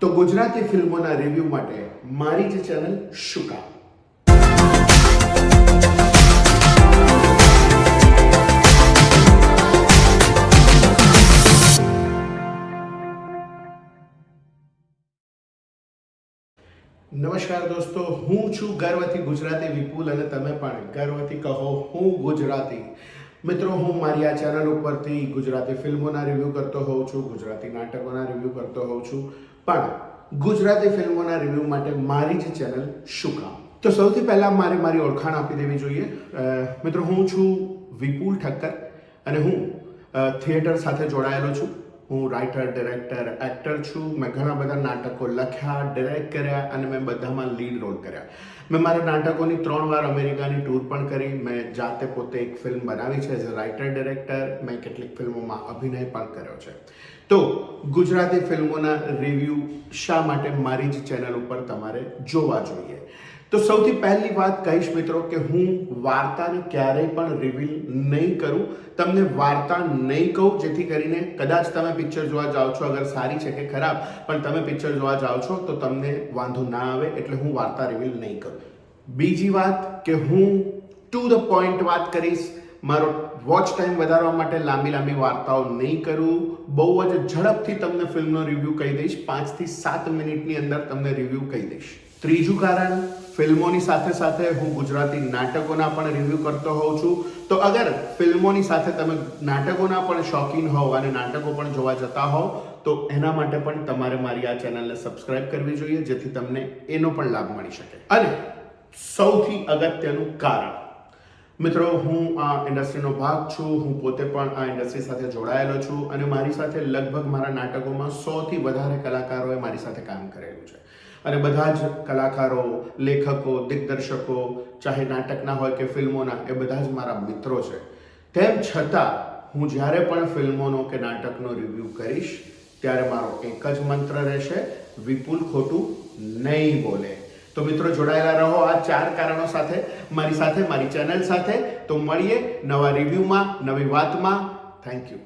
તો ગુજરાતી ફિલ્મોના રિવ્યૂ માટે મારી જ ચેનલ શું કામ નમસ્કાર દોસ્તો, હું છું ગર્વથી ગુજરાતી વિપુલ અને તમે પણ ગર્વથી કહો, હું ગુજરાતી. મિત્રો, હું મારી આ ચેનલ ઉપરથી ગુજરાતી ફિલ્મોના રિવ્યૂ કરતો હોઉં છું, ગુજરાતી નાટકોના રિવ્યૂ કરતો હોઉં છું. પણ ગુજરાતી ફિલ્મોના રિવ્યૂ માટે મારી જ ચેનલ શું કામ? તો સૌથી પહેલાં મારે મારી ઓળખાણ આપી દેવી જોઈએ. મિત્રો, હું છું વિપુલ ઠક્કર અને હું થિયેટર સાથે જોડાયેલો છું. હું રાઇટર ડિરેક્ટર એક્ટર છું. મેં ઘણા બધા નાટકો લખ્યા ડિરેક્ટ કર્યા અને મેં બધામાં લીડ રોલ કર્યા. મેં મારા નાટકોની ત્રણ વાર અમેરિકાની ટૂર પણ કરી. મેં જાતે પોતે એક ફિલ્મ બનાવી છે એઝ અ રાઇટર ડિરેક્ટર મેં કેટલીક ફિલ્મોમાં અભિનય પણ કર્યો છે. તો, ગુજરાતી ફિલ્મોના રિવ્યૂ શા માટે મારી જ ચેનલ ઉપર તમારે જોવા જોઈએ? તો સૌથી પહેલી વાત કહીશ મિત્રો કે હું વાર્તાને ક્યારેય પણ રિવીલ નહીં કરું. તમને વાર્તા નહીં કહું, જેથી કરીને કદાચ તમે પિક્ચર જોવા જાઓ છો, અગર સારી છે કે ખરાબ, પણ તમે પિક્ચર જોવા જાઓ છો, તો તમને વાંધો ના આવે એટલે હું વાર્તા રિવીલ નહીં કરું. બીજી વાત કે હું ટુ ધ પોઈન્ટ વાત કરીશ. મારો વોચ ટાઈમ વધારવા માટે લાંબી લાંબી વાર્તાઓ નહીં કરું. બહુ જ ઝડપથી તમને ફિલ્મનો રિવ્યૂ કહી દઈશ. પાંચથી સાત મિનિટની અંદર તમને રિવ્યૂ કહી દઈશ. ત્રીજું કારણ, ફિલ્મોની સાથે સાથે હું ગુજરાતી નાટકોના પણ રિવ્યૂ કરતો હોઉં છું. તો અગર ફિલ્મોની સાથે તમે નાટકોના પણ શોખીન હોવ અને નાટકો પણ જોવા જતા હોવ, તો એના માટે પણ તમારે મારી આ ચેનલને સબસ્ક્રાઇબ કરવી જોઈએ, જેથી તમને એનો પણ લાભ મળી શકે. અને સૌથી અગત્યનું કારણ મિત્રો, હું આ ઇન્ડસ્ટ્રીનો ભાગ છું. હું પોતે પણ આ ઇન્ડસ્ટ્રી સાથે જોડાયેલો છું અને મારી સાથે લગભગ મારા નાટકોમાં સોથી વધારે કલાકારોએ મારી સાથે કામ કરેલું છે. અને બધા જ કલાકારો, લેખકો, દિગ્દર્શકો, ચાહે નાટકના હોય કે ફિલ્મોના, એ બધા જ મારા મિત્રો છે. તેમ છતાં, હું જ્યારે પણ ફિલ્મોનો કે નાટકનો રિવ્યૂ કરીશ, ત્યારે મારો એક જ મંત્ર રહેશે, વિપુલ ખોટું નહીં બોલે. તો મિત્રો જોડાયેલા રહો આ ચાર કારણો સાથે, મારી સાથે, મારી ચેનલ સાથે. તો મળીએ નવા રિવ્યૂમાં નવી વાતમાં. Thank you